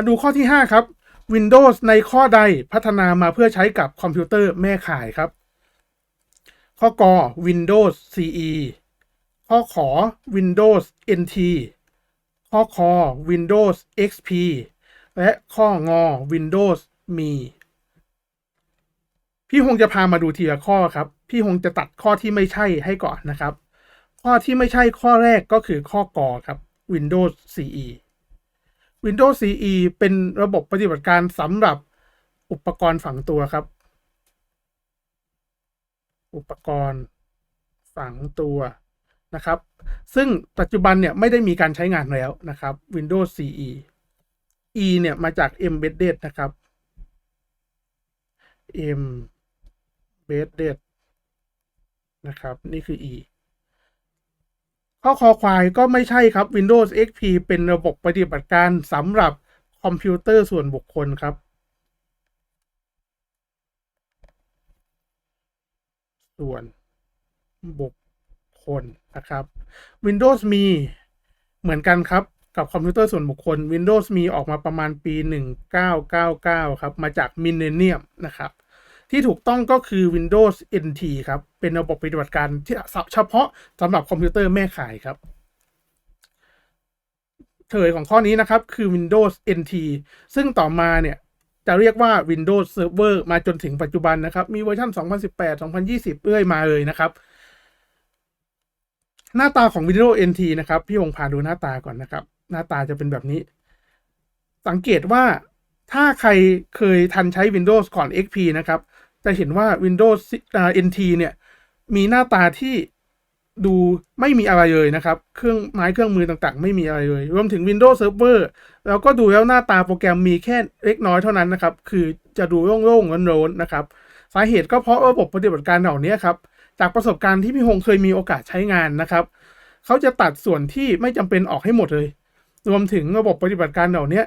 มาดูข้อที่ 5 ครับ Windows ในข้อใดพัฒนามาเพื่อใช้กับคอมพิวเตอร์แม่ข่ายครับ ข้อกอ Windows CE ข้อขอ Windows NT ข้อคอ Windows XP และข้องอ Windows Me พี่คงจะพามาดูทีละข้อครับ พี่คงจะตัดข้อที่ไม่ใช่ให้ก่อนนะครับ ข้อที่ไม่ใช่ข้อแรกก็คือข้อกอครับ Windows CE Windows CE เป็นระบบปฏิบัติการสำหรับอุปกรณ์ฝังตัวครับ อุปกรณ์ฝังตัวนะครับ ซึ่งปัจจุบันเนี่ยไม่ได้มีการใช้งานแล้วนะครับ Windows CE E เนี่ยมาจาก Embedded นะครับ Embedded นะครับ นี่คือ E ข้อคอควายก็ไม่ใช่ครับ Windows XP เป็นระบบปฏิบัติการสำหรับคอมพิวเตอร์ส่วนบุคคลครับ ส่วนบุคคลนะครับ Windows มีเหมือนกันครับกับคอมพิวเตอร์ส่วนบุคคล Windows มีออกมาประมาณปี 1999 ครับ มาจาก Millennium นะครับ ที่ถูกต้องก็คือ Windows NT ครับ เป็นระบบปฏิบัติการที่เฉพาะสำหรับคอมพิวเตอร์แม่ข่ายครับเฉลยของข้อนี้นะครับ คือ Windows NT ซึ่งต่อมาเนี่ยจะเรียกว่า Windows Server มาจนถึงปัจจุบันนะครับ มีเวอร์ชัน 2018 2020 เรื่อยมาเลยนะครับ หน้าตาของ Windows NT นะครับ พี่องพาดูหน้าตาก่อนนะครับ หน้าตาจะเป็นแบบนี้ สังเกตว่าถ้าใครเคยทันใช้ Windows ก่อน XP นะครับ จะเห็นว่า Windows NT เนี่ย มีหน้าตาที่ดูไม่มีอะไรเลยนะครับ เครื่องไม้เครื่องมือต่างๆ ไม่มีอะไรเลย รวมถึง Windows Server แล้วก็ดูแล้วหน้าตาโปรแกรมมีแค่เล็กน้อยเท่านั้นนะครับ คือจะดูโล่งๆโล้นๆนะครับ สาเหตุก็เพราะระบบปฏิบัติการเหล่านี้ครับ จากประสบการณ์ที่พี่ฮงเคยมีโอกาสใช้งานนะครับ เขาจะตัดส่วนที่ไม่จำเป็นออกให้หมดเลย รวมถึงระบบปฏิบัติการเหล่านี้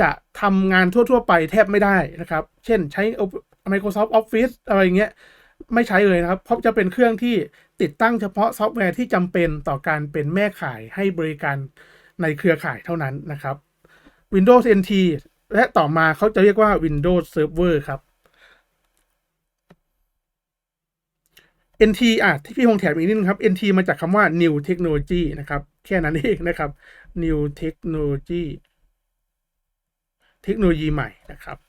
จะทำงานทั่ว ๆ ไปแทบไม่ได้นะครับ เช่น ใช้ Microsoft Office อะไรเงี้ยไม่ใช้เลยนะครับ เพราะจะเป็นเครื่องที่ติดตั้งเฉพาะซอฟต์แวร์ที่จำเป็นต่อการเป็นแม่ข่ายให้บริการในเครือข่ายเท่านั้นนะครับ Windows NT และต่อมาเขาจะเรียกว่า Windows Server ครับ NT อะที่พี่คงแถมอีกนิดนึงครับ NT มาจากคำว่า New Technology นะครับ แค่นั้นเองนะครับ New Technology เทคโนโลยีใหม่นะครับ